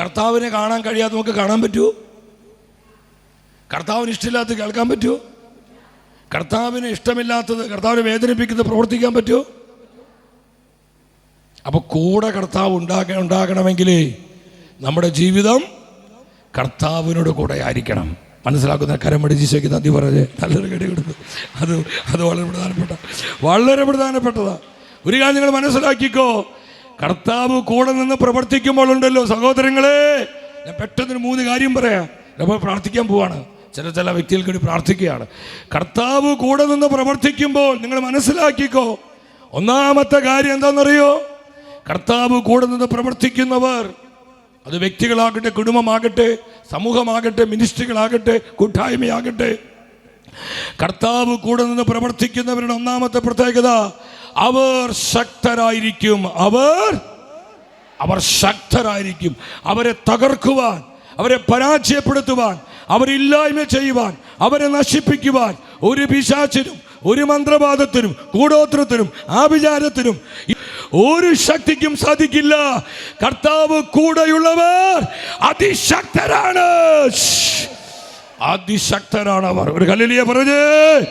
കർത്താവിനെ കാണാൻ കഴിയാതെ നമുക്ക് കാണാൻ പറ്റുമോ കർത്താവിന് ഇഷ്ടമില്ലാത്തത് കേൾക്കാൻ പറ്റുമോ കർത്താവിന് ഇഷ്ടമില്ലാത്തത് കർത്താവിനെ വേദനിപ്പിക്കുന്നത് പ്രവർത്തിക്കാൻ പറ്റുമോ അപ്പോൾ കൂടെ കർത്താവ് ഉണ്ടാക്ക ഉണ്ടാകണമെങ്കിൽ നമ്മുടെ ജീവിതം കർത്താവിനോട് കൂടെ ആയിരിക്കണം. മനസ്സിലാക്കുന്ന കരമടി ജീശോയ്ക്ക് നന്ദി പറഞ്ഞ് നല്ലൊരു കടി കൊടുത്തു. അത് അത് വളരെ പ്രധാനപ്പെട്ട വളരെ പ്രധാനപ്പെട്ടതാണ് ഒരു കാര്യം നിങ്ങൾ മനസ്സിലാക്കിക്കോ. കർത്താവ് കൂടെ നിന്ന് പ്രവർത്തിക്കുമ്പോൾ ഉണ്ടല്ലോ സഹോദരങ്ങളെ. ഞാൻ പെട്ടെന്ന് മൂന്ന് കാര്യം പറയാം. നമ്മൾ പ്രാർത്ഥിക്കാൻ പോവാണ്. ചില ചില വ്യക്തികൾക്ക് വേണ്ടി പ്രാർത്ഥിക്കുകയാണ്. കർത്താവ് കൂടെ നിന്ന് പ്രവർത്തിക്കുമ്പോൾ നിങ്ങൾ മനസ്സിലാക്കിക്കോ. ഒന്നാമത്തെ കാര്യം എന്താണെന്നറിയോ? കർത്താവ് കൂടെ നിന്ന് പ്രവർത്തിക്കുന്നവർ അത് വ്യക്തികളാകട്ടെ കുടുംബമാകട്ടെ സമൂഹമാകട്ടെ മിനിസ്ട്രികളാകട്ടെ കൂട്ടായ്മയാകട്ടെ. കർത്താവ് കൂടെ നിന്ന് പ്രവർത്തിക്കുന്നവരുടെ ഒന്നാമത്തെ പ്രത്യേകത അവർ ശക്തരായിരിക്കും. അവർ അവർ ശക്തരായിരിക്കും. അവരെ തകർക്കുവാൻ അവരെ പരാജയപ്പെടുത്തുവാൻ അവരില്ലായ്മ ചെയ്യുവാൻ അവരെ നശിപ്പിക്കുവാൻ ഒരു പിശാചിനും ഒരു മന്ത്രവാദത്തിനും കൂടോത്രത്തിനും ആഭിചാരത്തിനും ഒരു ശക്തിക്കും സാധിക്കില്ല. കർത്താവ് കൂടെയുള്ളവർ അതിശക്തരാണ്. അതിശക്തരാണ് അവർ. ഒരു കല്ലിലിയ പറഞ്ഞേ.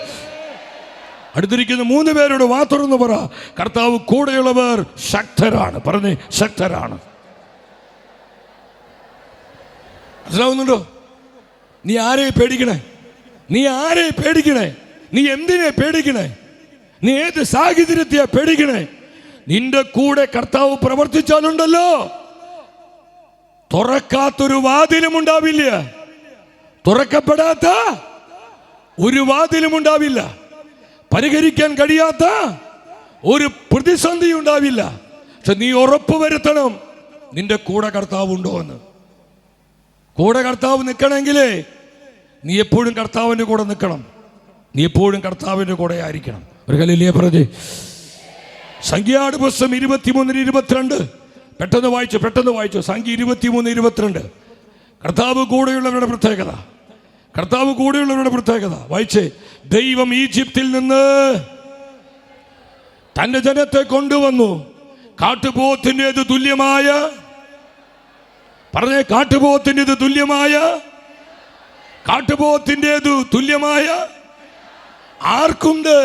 അടുത്തിരിക്കുന്ന മൂന്ന് പേരോട് വാ തുറന്ന് പറ. കർത്താവ് കൂടെയുള്ളവർ ശക്തരാണ്. പറഞ്ഞേ ശക്തരാണ്. മനസ്സിലാവുന്നുണ്ടോ? നീ ആരെ പേടിക്കണേ? നീ ആരെ പേടിക്കണേ? നീ എന്തിനെ പേടിക്കണേ? നീ ഏത് സാഹചര്യത്തെയാ പേടിക്കണേ? നിന്റെ കൂടെ കർത്താവ് പ്രവർത്തിച്ചാലുണ്ടല്ലോ. തുറക്കാത്തൊരു വാതിലും ഉണ്ടാവില്ല. തുറക്കപ്പെടാത്ത ഒരു വാതിലും ഉണ്ടാവില്ല. പരിഹരിക്കാൻ കഴിയാത്ത ഒരു പ്രതിസന്ധി ഉണ്ടാവില്ല. പക്ഷെ നീ ഉറപ്പ് വരുത്തണം. നിന്റെ കൂടെ കർത്താവ് ഉണ്ടോ എന്ന്. കൂടെ കർത്താവ് നിൽക്കണമെങ്കിലേ നീ എപ്പോഴും കർത്താവിന്റെ കൂടെ നിൽക്കണം നീ എപ്പോഴും കർത്താവിന്റെ കൂടെ ആയിരിക്കണം. ഒരു കല്ലില്ലേ പറഞ്ഞേ സംഖ്യാട് പുസ്തകം ഇരുപത്തിമൂന്നിന് ഇരുപത്തിരണ്ട്. പെട്ടെന്ന് വായിച്ചു പെട്ടെന്ന് വായിച്ചു. സംഖ്യ ഇരുപത്തിമൂന്ന് ഇരുപത്തിരണ്ട്. കർത്താവ് കൂടെയുള്ളവരുടെ പ്രത്യേകത. കർത്താവ് കൂടെയുള്ളവരുടെ പ്രത്യേകത. വായിച്ചേ. ദൈവം ഈജിപ്തിൽ നിന്ന് തന്റെ ജനത്തെ കൊണ്ടുവന്നു. കാട്ടുപോത്തിന്റെത് തുല്യമായ പറഞ്ഞേ കാട്ടുപോത്തിന്റെത് തുല്യമായ കാട്ടുപോത്തിന്റെത് തുല്യമായ ആർക്കുണ്ട്?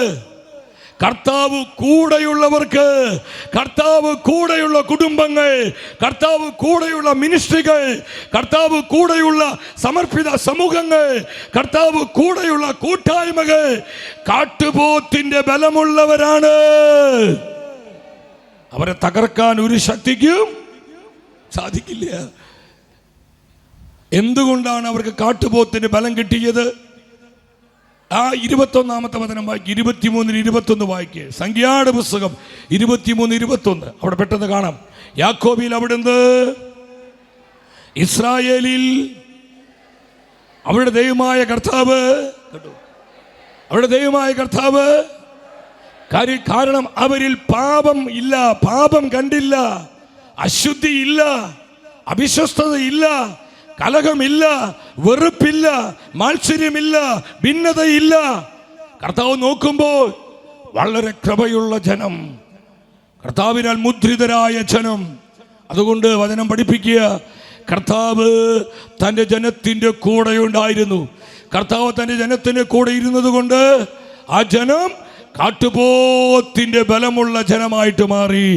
കർത്താവ് കൂടെയുള്ളവർക്ക് കർത്താവ് കൂടെയുള്ള കുടുംബങ്ങൾ കർത്താവ് കൂടെയുള്ള മിനിസ്ട്രികൾ കർത്താവ് കൂടെയുള്ള സമർപ്പിത സമൂഹങ്ങൾ കർത്താവ് കൂടെയുള്ള കൂട്ടായ്മകൾ കാട്ടുപോത്തിന്റെ ബലമുള്ളവരാണ്. അവരെ തകർക്കാൻ ഒരു ശക്തിക്കും സാധിക്കില്ല. എന്തുകൊണ്ടാണ് അവർക്ക് കാട്ടുപോത്തിന് ബലം കിട്ടിയത്? ആ ഇരുപത്തൊന്നാമത്തെ വചനം വായിക്കുക ഇരുപത്തിമൂന്നിന് ഇരുപത്തൊന്ന് വായിക്കുക സംഖ്യാട് പുസ്തകം ഇരുപത്തിമൂന്ന് ഇരുപത്തൊന്ന്. അവിടെ പെട്ടെന്ന് കാണാം. യാക്കോബിൽ അവിടുന്ന് ഇസ്രായേലിൽ അവരുടെ ദൈവമായ കർത്താവ്. കേട്ടോ അവരുടെ ദൈവമായ കർത്താവ്. കാരണം അവരിൽ പാപം ഇല്ല. പാപം കണ്ടില്ല. അശുദ്ധി ഇല്ല അവിശ്വസ്തത ഇല്ല കലഹമില്ല വെറുപ്പില്ല മാത്സര്യമില്ല ഭിന്നതയില്ല. കർത്താവ് നോക്കുമ്പോൾ വളരെ കൃപയുള്ള ജനം കർത്താവിനാൽ മുദ്രിതരായ ജനം. അതുകൊണ്ട് വചനം പഠിപ്പിക്കുക കർത്താവ് തന്റെ ജനത്തിന്റെ കൂടെ ഉണ്ടായിരുന്നു. കർത്താവ് തന്റെ ജനത്തിന്റെ കൂടെ ഇരുന്നത് കൊണ്ട് ആ ജനം കാട്ടുപോത്തിന്റെ ബലമുള്ള ജനമായിട്ട് മാറി.